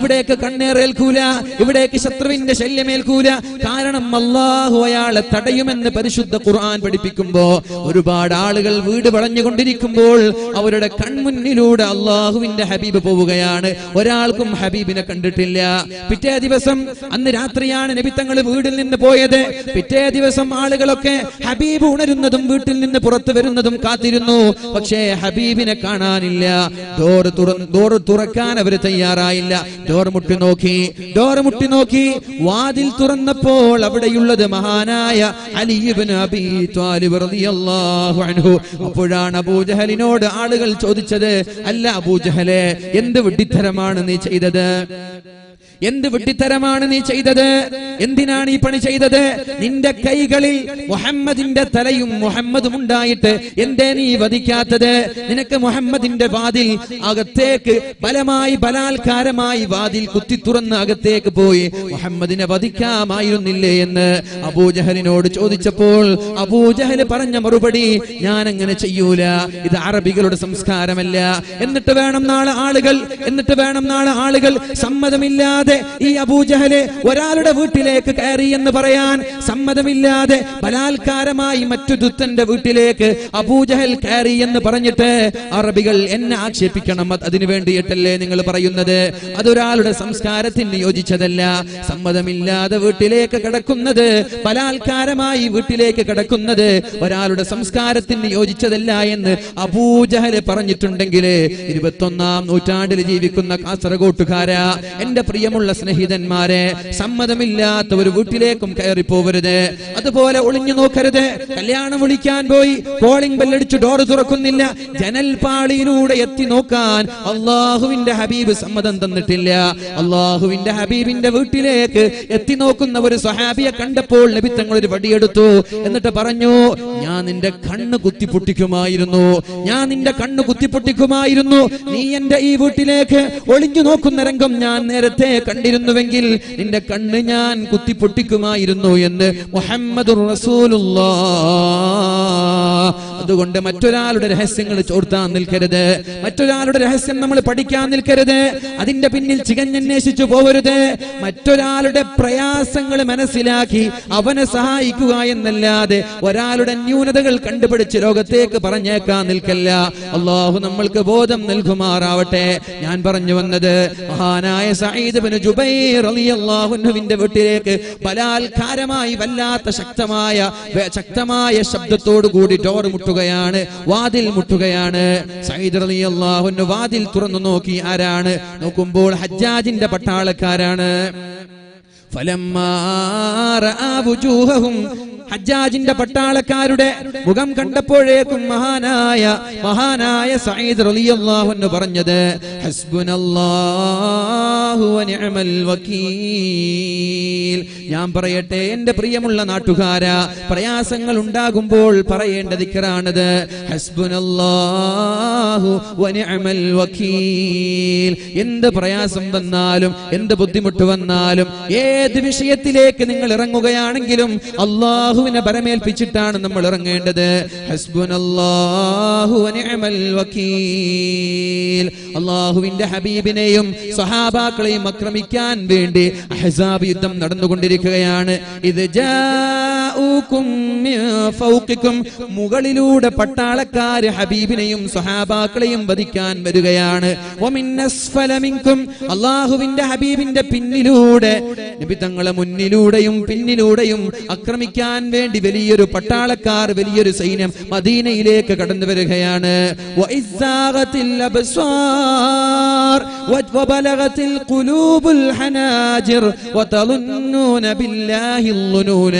ഇവിടേക്ക് കണ്ണേറേൽക്കൂല ഇവിടേക്ക് ശത്രുവിന്റെ ശല്യമേൽക്കൂല. കാരണം അള്ളാഹു അയാളെ തടയുമെന്ന് പരിശുദ്ധ ഖുർആൻ പഠിപ്പിക്കുമ്പോ ഒരുപാട് ആളുകൾ വീട് വളഞ്ഞുകൊണ്ടിരിക്കുമ്പോൾ അവരുടെ കൺമുന്നിലൂടെ അള്ളാഹുവിന്റെ ഹബീബ് പോവുകയാണ്. ഒരാൾക്കും ഹബീബിനെ കണ്ടിട്ടില്ല. പിറ്റേ ദിവസം അന്ന് രാത്രിയാണ് നബിത്തങ്ങൾ വീട്ടിൽ നിന്ന് പോയത്. പിറ്റേ ദിവസം ആളുകളൊക്കെ ഹബീബ് ഉണരുന്നതും വീട്ടിൽ നിന്ന് പുറത്തു വരുന്നതും കാത്തിരുന്നു. പക്ഷേ ഹബീബിനെ കാണാനില്ല. ഡോർ തുറ തുറക്കാൻ അവർ തയ്യാറായില്ല. ഡോർ മുട്ടി നോക്കി ഡോർ മുട്ടി നോക്കി. വാതിൽ തുറന്നപ്പോൾ അവിടെയുള്ളത് മഹാനായ അലിബിൻ ത്വാലിബ് റളിയല്ലാഹു അൻഹു. അപ്പോഴാണ് അബൂജഹലിനോട് ആളുകൾ ചോദിച്ചത് അല്ല അബൂജഹലെ എന്ത് വിഡ്ഢിത്തരമാണ് നീ ചെയ്തത്? എന്ത് വെട്ടിത്തരമാണ് നീ ചെയ്തത്? എന്തിനാണ് ഈ പണി ചെയ്തത്? നിന്റെ കൈകളിൽ മുഹമ്മദിന്റെ തലയും മുഹമ്മദും ഉണ്ടായിട്ട് എന്തേ നീ വധിക്കാത്തത്? നിനക്ക് മുഹമ്മദിന്റെ വാതിൽ അകത്തേക്ക് ബലമായി ബലാത്കാരമായി വാതിൽ കുത്തി തുറന്ന് അകത്തേക്ക് പോയി മുഹമ്മദിനെ വധിക്കാമായിരുന്നില്ലേ എന്ന് അബൂജഹലിനോട് ചോദിച്ചപ്പോൾ അബൂജഹൽ പറഞ്ഞ മറുപടി ഞാൻ അങ്ങനെ ചെയ്യൂല. ഇത് അറബികളുടെ സംസ്കാരമല്ല. എന്നിട്ട് വേണം നാളെ ആളുകൾ എന്നിട്ട് വേണം നാളെ ആളുകൾ സമ്മതമില്ലാതെ ഈ അബൂജഹൽ ഒരാളുടെ വീട്ടിലേക്ക് കയറി എന്ന് പറയാൻ സമ്മതമില്ലാതെ ബലാത്കാരമായി മറ്റു ദുത്തന്റെ വീട്ടിലേക്ക് അബൂജഹൽ കയറി എന്ന് പറഞ്ഞിട്ട് അറബികൾ എന്നെ ആക്ഷേപിക്കണം. അത് അതിനു വേണ്ടിയിട്ടല്ലേ നിങ്ങൾ പറയുന്നത്? അതൊരാളുടെ സംസ്കാരത്തിന് യോജിച്ചതല്ല. സമ്മതമില്ലാതെ വീട്ടിലേക്ക് കിടക്കുന്നത് ബലാത്കാരമായി വീട്ടിലേക്ക് കിടക്കുന്നത് ഒരാളുടെ സംസ്കാരത്തിന് യോജിച്ചതല്ല എന്ന് അബൂജഹൽ പറഞ്ഞിട്ടുണ്ടെങ്കിൽ ഇരുപത്തൊന്നാം നൂറ്റാണ്ടിൽ ജീവിക്കുന്ന കാസർഗോട്ടുകാര എന്റെ പ്രിയമുള്ള സ്നേഹിതന്മാരെ സമ്മതമില്ലാത്ത ഒരു വീട്ടിലേക്കും കയറി പോവരുത് അതുപോലെ ഒളിഞ്ഞു നോക്കരുത്. കല്യാണം വിളിക്കാൻ പോയി കോളിംഗ് ബെല്ലടിച്ച് ഡോർ തുറക്കുന്നില്ല. ജനൽപാളിയിലൂടെ എത്തി നോക്കാൻ അള്ളാഹുവിന്റെ ഹബീബ് സമ്മതം തന്നിട്ടില്ല. അള്ളാഹുവിന്റെ ഹബീബിന്റെ വീട്ടിലേക്ക് എത്തി നോക്കുന്ന ഒരു സഹാബിയെ കണ്ടപ്പോൾ നബിത്തങ്ങൾ ഒരു വടിയെടുത്തു. എന്നിട്ട് പറഞ്ഞു ഞാൻ നിന്റെ കണ്ണ് കുത്തിപ്പൊട്ടിക്കുമായിരുന്നു. ഞാൻ നിന്റെ കണ്ണ് കുത്തിപ്പൊട്ടിക്കുമായിരുന്നു. നീ എന്റെ ഈ വീട്ടിലേക്ക് ഒളിഞ്ഞു നോക്കുന്ന രംഗം ഞാൻ നേരത്തെ കണ്ടിരുന്നുവെങ്കിൽ നിന്റെ കണ്ണ് ഞാൻ കുത്തിപ്പൊട്ടിക്കുമായിരുന്നു എന്ന് മുഹമ്മദ് അതുകൊണ്ട് മറ്റൊരാളുടെ രഹസ്യങ്ങൾ ചോർത്താൻ നിൽക്കരുത്. മറ്റൊരാളുടെ രഹസ്യം നമ്മൾ പഠിക്കാൻ നിൽക്കരുത്. അതിന്റെ പിന്നിൽ ചികഞ്ഞന്വേഷിച്ചു പോവരുത്. മറ്റൊരാളുടെ പ്രയാസങ്ങൾ മനസ്സിലാക്കി അവനെ സഹായിക്കുക എന്നല്ലാതെ ഒരാളുടെ ന്യൂനതകൾ കണ്ടുപിടിച്ച് ലോകത്തേക്ക് പറഞ്ഞേക്കാൻ നിൽക്കല്ല. അള്ളാഹു നമ്മൾക്ക് ബോധം നൽകുമാറാവട്ടെ. ഞാൻ പറഞ്ഞു വന്നത് മഹാനായ സഈദ് ബിൻ ജുബൈർ റളിയല്ലാഹുവിന്റെ വീട്ടിലേക്ക് ബലാത്കാരമായി വല്ലാത്ത ശക്തമായ ശക്തമായ ശബ്ദത്തോടു കൂടി ഡോർ മുട്ടുകയാണ് വാതിൽ മുട്ടുകയാണ്. സയ്യിദ് റളിയല്ലാഹുവിന് വാതിൽ തുറന്നു നോക്കി ആരാണ്? നോക്കുമ്പോൾ ഹജ്ജാജിന്റെ പട്ടാളക്കാരാണ്. ഫലം ഹജ്ജാജിന്റെ പട്ടാളക്കാരുടെ മുഖം കണ്ടപ്പോഴേക്കും മഹാനായ മഹാനായ സയ്യിദ് റളിയല്ലാഹു അൻഹു പറഞ്ഞത് ഹസ്ബുനല്ലാഹു വനിഅമൽ വക്കീൽ. ഞാൻ പറയട്ടെ എന്റെ പ്രിയമുള്ള നാട്ടുകാരാ പ്രയാസങ്ങൾ ഉണ്ടാകുമ്പോൾ പറയേണ്ട ദിക്കറാണത് ഹസ്ബുനല്ലാഹു വനിഅമൽ വക്കീൽ. എന്ത് പ്രയാസം വന്നാലും എന്ത് ബുദ്ധിമുട്ട് വന്നാലും ഏത് വിഷയത്തിലേക്ക് നിങ്ങൾ ഇറങ്ങുകയാണെങ്കിലും അള്ളാഹുവിനെ പരമേൽപ്പിച്ചിട്ടാണ് നമ്മൾ ഇറങ്ങേണ്ടത്. അള്ളാഹുവിന്റെ ഹബീബിനെയും സഹാബാക്കളെയും ആക്രമിക്കാൻ വേണ്ടി അഹ്സാബ് യുദ്ധം നടന്നുകൊണ്ടിരിക്കുകയാണ്. ഇത് ഫൗഖിക്കും മുകളിലൂടെ പട്ടാളക്കാര് ഹബീബിനെയും സ്വഹാബാക്കളെയും വധിക്കാൻ വരികയാണ്. അള്ളാഹുവിന്റെ ഹബീബിന്റെ പിന്നിലൂടെ നബി തങ്ങളെ മുന്നിലൂടെയും പിന്നിലൂടെയും ആക്രമിക്കാൻ വേണ്ടി വലിയൊരു പട്ടാളക്കാർ വലിയൊരു സൈന്യം മദീനയിലേക്ക് കടന്നു വരികയാണ്. വഇസ്സാഗത്തിൽ القلوب الحناجر വതളുന്നൂന ബില്ലാഹി ളുനൂന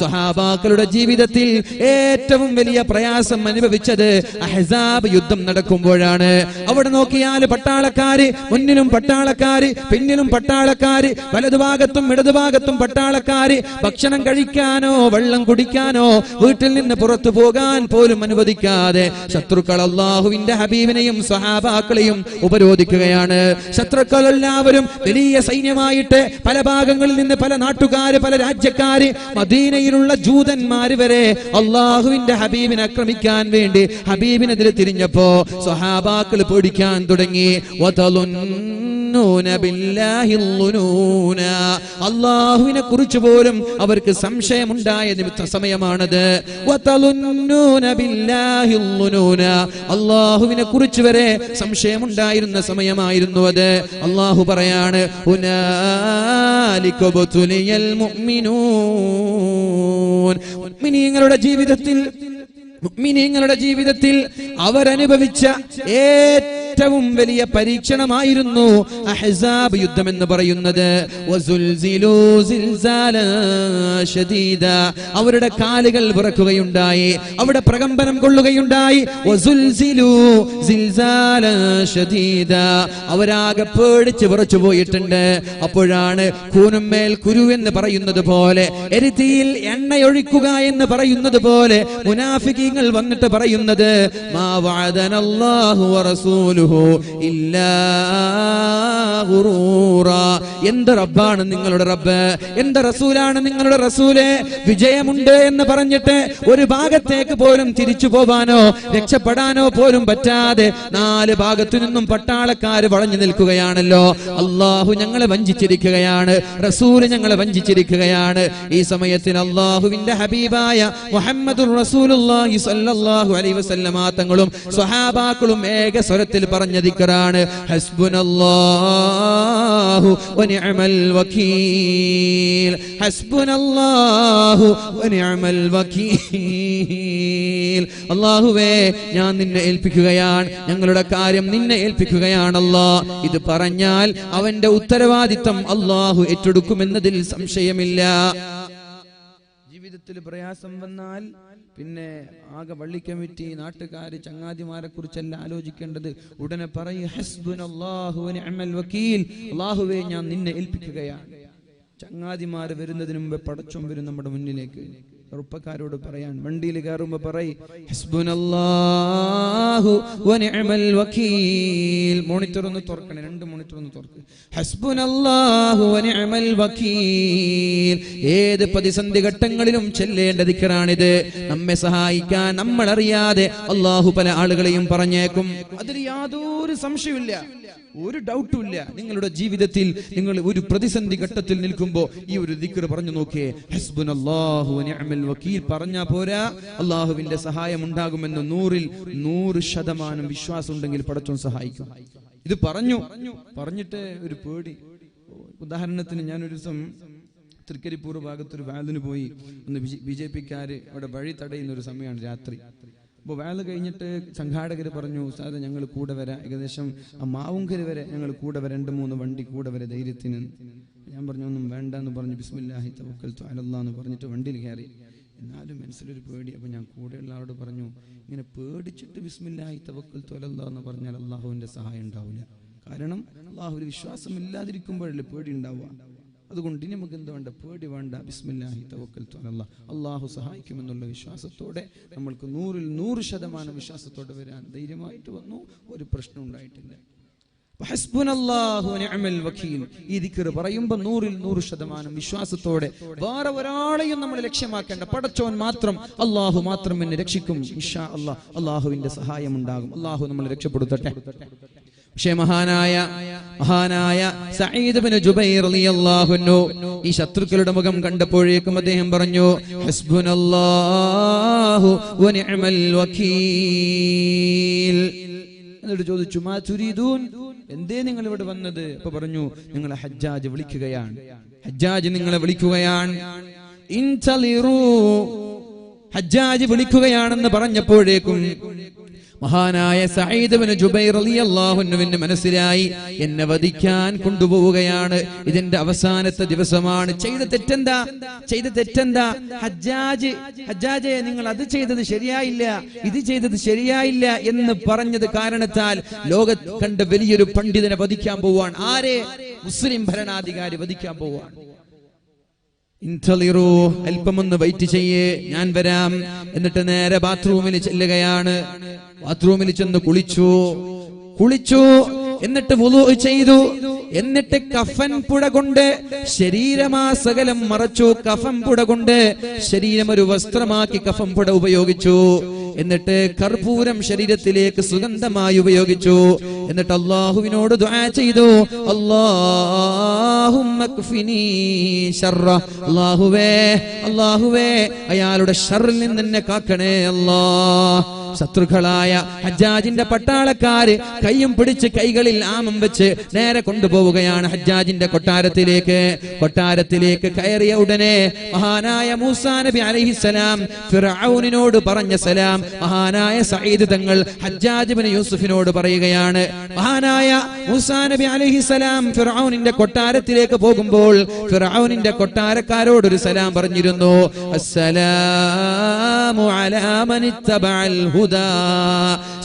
സ്വഹാബാക്കളുടെ ജീവിതത്തിൽ ഏറ്റവും വലിയ പ്രയാസം അനുഭവിച്ചത് അഹ്സാബ് യുദ്ധം നടക്കുമ്പോഴാണ്. അവിടെ നോക്കിയാൽ പട്ടാളക്കാര് മുന്നിലും പട്ടാളക്കാര് പിന്നിലും പട്ടാളക്കാര് വലതുഭാഗത്തും ഇടതുഭാഗത്തും പട്ടാളക്കാര് ഭക്ഷണം കഴിക്കാനോ വെള്ളം കുടിക്കാനോ വീട്ടിൽ നിന്ന് പുറത്തു പോകാൻ പോലും അനുവദിക്കാതെ ശത്രുക്കൾ അള്ളാഹുവിന്റെ ഹബീബിനെയും സ്വഹാബാക്കളെയും ഉപരോധിക്കുകയാണ്. ശത്രുക്കൾ എല്ലാവരും വലിയ സൈന്യമായിട്ട് പല ഭാഗങ്ങളിൽ നിന്ന് പല നാട്ടുകാര് പല രാജ്യക്കാര് മദീനയിലുള്ള ജൂതന്മാര് വരെ അള്ളാഹുവിന്റെ ഹബീബിനെ ആക്രമിക്കാൻ വേണ്ടി ഹബീബിനെതിരെ തിരിഞ്ഞപ്പോ സ്വഹാബാക്കൾ പേടിക്കാൻ തുടങ്ങി. അള്ളാഹുവിനെ കുറിച്ച് പോലും അവർക്ക് സംശയമുണ്ടായ സമയമാണത്. അള്ളാഹുവിനെ കുറിച്ച് വരെ സംശയമുണ്ടായിരുന്ന സമയമായിരുന്നു അത്. അള്ളാഹു പറയാണ് മുഅ്മിനീങ്ങളുടെ ജീവിതത്തിൽ മുഅ്മിനീങ്ങളുടെ ജീവിതത്തിൽ അവരനുഭവിച്ച ഏറ്റവും വലിയ പരീക്ഷണമായിരുന്നു അഹസാബ് യുദ്ധം എന്ന് പറയുന്നത്. അവരുടെ കാലുകൾ വിറക്കുകയുണ്ടായി. അവിടെ പ്രകമ്പനം കൊള്ളുകയുണ്ടായി. അവരാകെ പേടിച്ച് വിറച്ചു പോയിട്ടുണ്ട്. അപ്പോഴാണ് കൂനുമേൽ കുരു എന്ന് പറയുന്നത് പോലെ എരുത്തിയിൽ എണ്ണയൊഴിക്കുക എന്ന് പറയുന്നത് പോലെ മുനാഫിക്കീങ്ങൾ വന്നിട്ട് പറയുന്നത് മാ വഅദനല്ലാഹു വറസൂലുഹു ഇല്ലാ ഗുറൂറ. എന്ത് റബ്ബാണ് നിങ്ങളുടെ റബ്ബ്? എന്ത് റസൂലാണ് നിങ്ങളുടെ റസൂൽ? വിജയമുണ്ട് എന്ന് പറഞ്ഞിട്ട് ഒരു ഭാഗത്തേക്ക് പോലും തിരിച്ചു പോവാനോ രക്ഷപ്പെടാനോ പോലും പറ്റാതെ നാല് ഭാഗത്തു നിന്നും പട്ടാളക്കാർ വളഞ്ഞു നിൽക്കുകയാണല്ലോ. അള്ളാഹു ഞങ്ങളെ വഞ്ചിച്ചിരിക്കുകയാണ്. റസൂൽ ഞങ്ങളെ വഞ്ചിച്ചിരിക്കുകയാണ്. ഈ സമയത്തിന് അള്ളാഹുവിന്റെ ഹബീബായ മുഹമ്മദ് റസൂലുള്ളാഹി അലൈഹി വസല്ലമ തങ്ങളും സ്വഹാബാക്കളും ഏക സ്വരത്തിൽ പറഞ്ഞ ദിക്കറാണ് വകീൽ. അല്ലാഹുവേ ഞാൻ നിന്നെ ഏൽപ്പിക്കുകയാണ്. ഞങ്ങളുടെ കാര്യം നിന്നെ ഏൽപ്പിക്കുകയാണല്ലോ. ഇത് പറഞ്ഞാൽ അവന്റെ ഉത്തരവാദിത്തം അള്ളാഹു ഏറ്റെടുക്കുമെന്നതിൽ സംശയമില്ല. ജീവിതത്തിൽ പ്രയാസം വന്നാൽ പിന്നെ ആകെ വള്ളി കമ്മിറ്റി നാട്ടുകാർ ചങ്ങാതിമാരെ കുറിച്ചല്ല ആലോചിക്കേണ്ടത്. ഉടനെ പറയും അള്ളാഹുവേ ഞാൻ നിന്നെ ഏൽപ്പിക്കുകയാണ്. ചങ്ങാതിമാര് വരുന്നതിന് മുമ്പ് പടച്ചും വരും നമ്മുടെ മുന്നിലേക്ക്. ചെറുപ്പക്കാരോട് പറയാൻ വണ്ടിയിൽ കയറുമ്പോ പറയും മോണിറ്റർ ഒന്ന് തുറക്കണേ രണ്ട് മോണിറ്റർ ഒന്ന് തുറക്ക്. ഏത് പ്രതിസന്ധി ഘട്ടങ്ങളിലും ചെല്ലേണ്ട ദിക്കറാണിത്. നമ്മെ സഹായിക്കാൻ നമ്മൾ അറിയാതെ അള്ളാഹു പല ആളുകളെയും പറഞ്ഞേക്കും. അതിൽ യാതൊരു സംശയമില്ല ഒരു ഡൗട്ടും ഇല്ല നിങ്ങളുടെ ജീവിതത്തിൽ നിങ്ങൾ ഒരു പ്രതിസന്ധി ഘട്ടത്തിൽ നിൽക്കുമ്പോൾ ഈ ഒരു ദിക്കർ പറഞ്ഞു നോക്കിയേ. വക്കീൽ പറഞ്ഞാ പോരാ. അള്ളാഹുവിന്റെ സഹായം ഉണ്ടാകുമെന്ന് നൂറിൽ നൂറ് ശതമാനം വിശ്വാസം ഉണ്ടെങ്കിൽ പടച്ചോൻ സഹായിക്കും. ഇത് പറഞ്ഞു. പറഞ്ഞിട്ട് ഒരു പേടി. ഉദാഹരണത്തിന് ഞാനൊരു ദിവസം തൃക്കരിപ്പൂർ ഭാഗത്തൊരു വാലിന് പോയി. ഒന്ന് ബി ജെ പിക്കാര് അവിടെ വഴി തടയുന്ന ഒരു സമയമാണ് രാത്രി. അപ്പോൾ വേള കഴിഞ്ഞിട്ട് സംഘാടകർ പറഞ്ഞു സാറ് ഞങ്ങൾ കൂടെ വരാം. ഏകദേശം ആ മാവുങ്കര് വരെ ഞങ്ങൾ കൂടെ വരാം. രണ്ട് മൂന്ന് വണ്ടി കൂടെ വരെ ധൈര്യത്തിന്. ഞാൻ പറഞ്ഞു ഒന്നും വേണ്ട എന്ന് പറഞ്ഞു. ബിസ്മില്ലാഹി തവക്കൽ അലല്ലാ എന്ന് പറഞ്ഞിട്ട് വണ്ടിയിൽ കയറി. എന്നാലും മനസ്സിലൊരു പേടി. അപ്പോൾ ഞാൻ കൂടെയുള്ള ആളോട് പറഞ്ഞു ഇങ്ങനെ പേടിച്ചിട്ട് ബിസ്മില്ലാഹി തവക്കൽ അലല്ലാ എന്ന് പറഞ്ഞാൽ അള്ളാഹുവിന്റെ സഹായം ഉണ്ടാവില്ല കാരണം അള്ളാഹു ഒരു വിശ്വാസം ഇല്ലാതിരിക്കുമ്പോഴല്ലേ പേടി ഉണ്ടാവുക. അതുകൊണ്ട് ഇനി നമുക്ക് എന്ത് വേണ്ട? പേടി വേണ്ട. ബിസ്മില്ലാഹി തവക്കൽ അല്ലാ അള്ളാഹു സഹായിക്കുമെന്നുള്ള വിശ്വാസത്തോടെ നമ്മൾക്ക് നൂറിൽ നൂറ് ശതമാനം വിശ്വാസത്തോടെ വരാൻ ധൈര്യമായിട്ട് വന്നു. ഒരു പ്രശ്നം ഉണ്ടായിട്ടില്ല. ഈ ദിക്ർ പറയുമ്പോൾ നൂറിൽ നൂറ് ശതമാനം വിശ്വാസത്തോടെ വേറെ ഒരാളെയും നമ്മൾ ലക്ഷ്യമാക്കേണ്ട. പടച്ചോൻ മാത്രം അള്ളാഹു മാത്രം എന്നെ രക്ഷിക്കും. ഇൻഷാ അള്ളാഹ് അള്ളാഹുവിന്റെ സഹായം ഉണ്ടാകും. അള്ളാഹു നമ്മളെ രക്ഷപ്പെടുത്തട്ടെ. പക്ഷേ മഹാനായ മഹാനായ സഈദ് ബിൻ ജുബൈർ റളിയല്ലാഹു അൻഹു ഈ ശത്രുക്കളുടെ മുഖം കണ്ടപ്പോഴേക്കും അദ്ദേഹം പറഞ്ഞു ഹസ്ബുനല്ലാഹു വ നിഅമൽ വകീൽ എന്നിട്ട് ചോദിച്ചു മാ തുരീദൂൻ? എന്തേ നിങ്ങൾ ഇവിടെ വന്നത്? അപ്പൊ പറഞ്ഞു നിങ്ങളെ ഹജ്ജാജ് വിളിക്കുകയാണ്. ഹജ്ജാജ് നിങ്ങളെ വിളിക്കുകയാണ്. ഇൻതളിറൂ ഹജ്ജാജ് വിളിക്കുകയാണെന്ന് പറഞ്ഞപ്പോഴേക്കും മഹാനായ സഈദ് ജുബൈർ അലി അള്ളാഹുനുവിന് മനസ്സിലായി. എന്നെ വധിക്കാൻ കൊണ്ടുപോവുകയാണ്. ഇതിന്റെ അവസാനത്തെ ദിവസമാണ്. ചെയ്ത തെറ്റെന്താ? ചെയ്ത തെറ്റെന്താ? ഹജ്ജാജ് ഹജ്ജാജെ നിങ്ങൾ അത് ചെയ്തത് ശരിയായില്ല ഇത് ചെയ്തത് ശരിയായില്ല എന്ന് പറഞ്ഞത് കാരണത്താൽ ലോക കണ്ട വലിയൊരു പണ്ഡിതനെ വധിക്കാൻ പോവാണ്. ആരെ? മുസ്ലിം ഭരണാധികാരി വധിക്കാൻ പോവാൻ ഇൻതളിറൂ അല്പമൊന്ന് വെയിറ്റ് ചെയ്യേ ഞാൻ വരാം. എന്നിട്ട് നേരെ ബാത്റൂമിൽ ചെല്ലുകയാണ്. ബാത്റൂമിൽ ചെന്ന് കുളിച്ചു. കുളിച്ചു. എന്നിട്ട് വുളു ചെയ്തു. എന്നിട്ട് കഫൻ പുട കൊണ്ട് ശരീരമാ സകലം മറച്ചു. കഫൻ പുട കൊണ്ട് ശരീരം ഒരു വസ്ത്രമാക്കി കഫൻ പുട ഉപയോഗിച്ചു. എന്നിട്ട് കർപ്പൂരം ശരീരത്തിലേക്ക് സുഗന്ധമായി ഉപയോഗിച്ചു. എന്നിട്ട് അള്ളാഹുവിനോട് ചെയ്തു. അള്ളാഹുവേ അല്ലാഹുവേ അയാളുടെ ഷറിൽ നിന്ന് എന്നെ കാക്കണേ അല്ലാ ശത്രുക്കളായ ഹജ്ജാജിന്റെ പട്ടാളക്കാര് കൈയും പിടിച്ച് കൈകളിൽ ആമം വെച്ച് നേരെ കൊണ്ടുപോവുകയാണ് ഹജ്ജാജിന്റെ കൊട്ടാരത്തിലേക്ക്. കൊട്ടാരത്തിലേക്ക് കയറിയ ഉടനെ മഹാനായ മൂസാ നബി അലഹിസലാം ഫിറൌനിനോട് പറഞ്ഞ സലാം. മഹാനായ സയ്യിദ് തങ്ങൾ ഹജ്ജാജ് ബിൻ യൂസുഫിനോട് പറയുകയാണ്. മഹാനായ മൂസാ നബി അലഹിസലാം ഫിറൌനിന്റെ കൊട്ടാരത്തിലേക്ക് പോകുമ്പോൾ ഫിറൌനിന്റെ കൊട്ടാരക്കാരോട് ഒരു സലാം പറഞ്ഞിരുന്നു. അസ്സലാമു അലാ മൻ ഇത്തബഅൽ ഹുദാ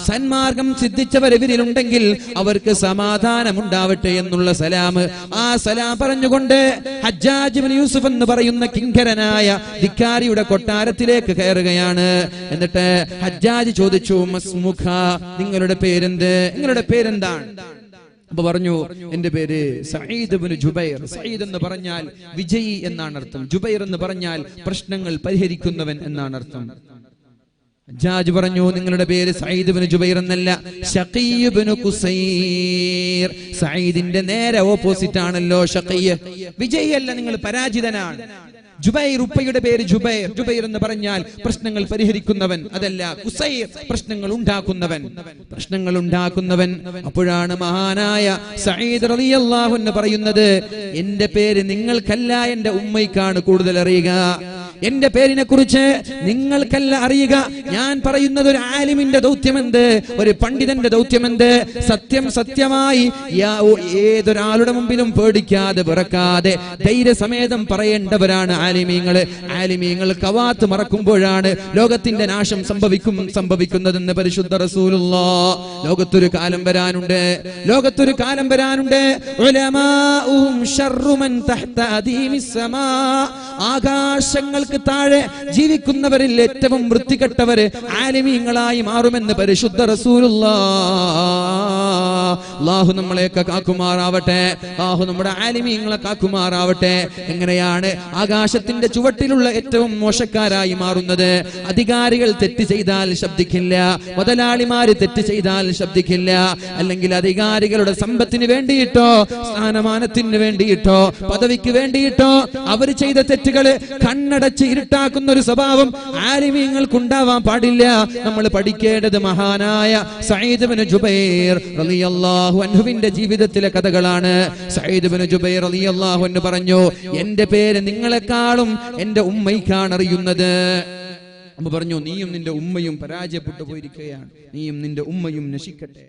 സന്മാർഗം സിദ്ധിച്ചവരിവരിലുണ്ടെങ്കിൽ അവർക്ക് സമാധാനമുണ്ടാവട്ടെ എന്നുള്ള സലാം. ആ സലാം പറഞ്ഞുകൊണ്ട് ഹജ്ജാജിബിൻ യൂസുഫ് എന്ന് പറയുന്ന കിങ്കരനായ ധിക്കാരിയുടെ കൊട്ടാരത്തിലേക്ക് കയറുകയാണ്. എന്നിട്ട് ഹജ്ജാജ് ചോദിച്ചു മസ്മുഖ നിങ്ങളുടെ പേരെന്ത്? നിങ്ങളുടെ പേരെന്താണ്? പറഞ്ഞു എന്റെ പേര് സയ്യിദ് ജുബൈർ. സയ്യിദ് എന്ന് പറഞ്ഞാൽ വിജയി എന്നാണ് അർത്ഥം ജുബൈർ എന്ന് പറഞ്ഞാൽ പ്രശ്നങ്ങൾ പരിഹരിക്കുന്നവൻ എന്നാണ് അർത്ഥം ജാജ് പറഞ്ഞു നിങ്ങളുടെ പേര് സയ്യിദ് ബിൻ ജുബൈർ എന്നല്ല ഷഖീയ് ബിൻ കുസൈർ. സയ്യിദിന്റെ നേരെ ഓപ്പോസിറ്റ് ആണല്ലോ ഷഖീയ് വിജയി അല്ല നിങ്ങൾ പരാജിതനാണ്. ജുബൈർ ഉപ്പയുടെ പേര് ജുബൈർ. ജുബൈർ എന്ന് പറഞ്ഞാൽ പ്രശ്നങ്ങൾ പരിഹരിക്കുന്നവൻ അതല്ല കുസൈർ പ്രശ്നങ്ങൾ ഉണ്ടാക്കുന്നവൻ. പ്രശ്നങ്ങൾ ഉണ്ടാക്കുന്നവൻ അപ്പോഴാണ് മഹാനായ സയ്യിദ് റളിയല്ലാഹു എന്ന് പറയുന്നത് എന്റെ പേര് നിങ്ങൾക്കല്ല എന്റെ ഉമ്മയ്ക്കാണ് കൂടുതൽ അറിയുക. എന്റെ പേരിനെ കുറിച്ച് നിങ്ങൾക്കല്ല അറിയുക. ഞാൻ പറയുന്നത് ഒരു ആലിമിന്റെ ദൗത്യമെന്ത്? ഒരു പണ്ഡിതന്റെ ദൗത്യമെന്ത്? സത്യം സത്യമായി ഏതൊരാളുടെ മുമ്പിലും പേടിക്കാതെ വിറക്കാതെ ധൈര്യസമേതം പറയേണ്ടവരാണ് ആലിമീങ്ങൾ ആലിമീങ്ങൾ കവാത്ത് മറക്കുമ്പോഴാണ് ലോകത്തിന്റെ നാശം സംഭവിക്കും സംഭവിക്കുന്നതെന്ന് പരിശുദ്ധ റസൂലുള്ള. ലോകത്തൊരു കാലം വരാനുണ്ട്. ലോകത്തൊരു കാലം വരാനുണ്ട്. ഉലമാഉഹും താഴെ ജീവിക്കുന്നവരിൽ ഏറ്റവും വൃത്തികെട്ടവര് ആലിമീങ്ങളായി മാറുമെന്ന് പരിശുദ്ധ റസൂലുള്ള. അള്ളാഹു നമ്മളെയൊക്കെ കാക്കുമാറാവട്ടെ. അള്ളാഹു നമ്മുടെ ആലിമീങ്ങളെ കാക്കുമാറാവട്ടെ. എങ്ങനെയാണ് ആകാശത്തിന്റെ ചുവട്ടിലുള്ള ഏറ്റവും മോശക്കാരായി മാറുന്നത്? അധികാരികൾ തെറ്റ് ചെയ്താൽ ശബ്ദിക്കില്ല. മുതലാളിമാര് തെറ്റ് ചെയ്താൽ ശബ്ദിക്കില്ല. അല്ലെങ്കിൽ അധികാരികളുടെ സമ്പത്തിന് വേണ്ടിയിട്ടോ സ്ഥാനമാനത്തിന് വേണ്ടിയിട്ടോ പദവിക്ക് വേണ്ടിയിട്ടോ അവർ ചെയ്ത തെറ്റുകൾ കണ്ണടച്ച് ഇരുട്ടാക്കുന്ന ഒരു സ്വഭാവം ആലിമീങ്ങൾക്കുണ്ടാവാൻ പാടില്ല. നമ്മൾ പഠിക്കേണ്ടത് മഹാനായ സയ്യിദ് ജുബൈർ റളിയല്ലാഹു അൻഹുവിന്റെ ജീവിതത്തിലെ കഥകളാണ്. സയ്യിദ് ജുബൈർ റളിയല്ലാഹു അൻഹു പറഞ്ഞു എന്റെ പേര് നിങ്ങളെക്കാളും എന്റെ ഉമ്മയ്ക്കാണ് അറിയുന്നത്. അമ്മ പറഞ്ഞു നീയും നിന്റെ ഉമ്മയും പരാജയപ്പെട്ടു പോയിരിക്കുകയാണ്. നീയും നിന്റെ ഉമ്മയും നശിക്കട്ടെ.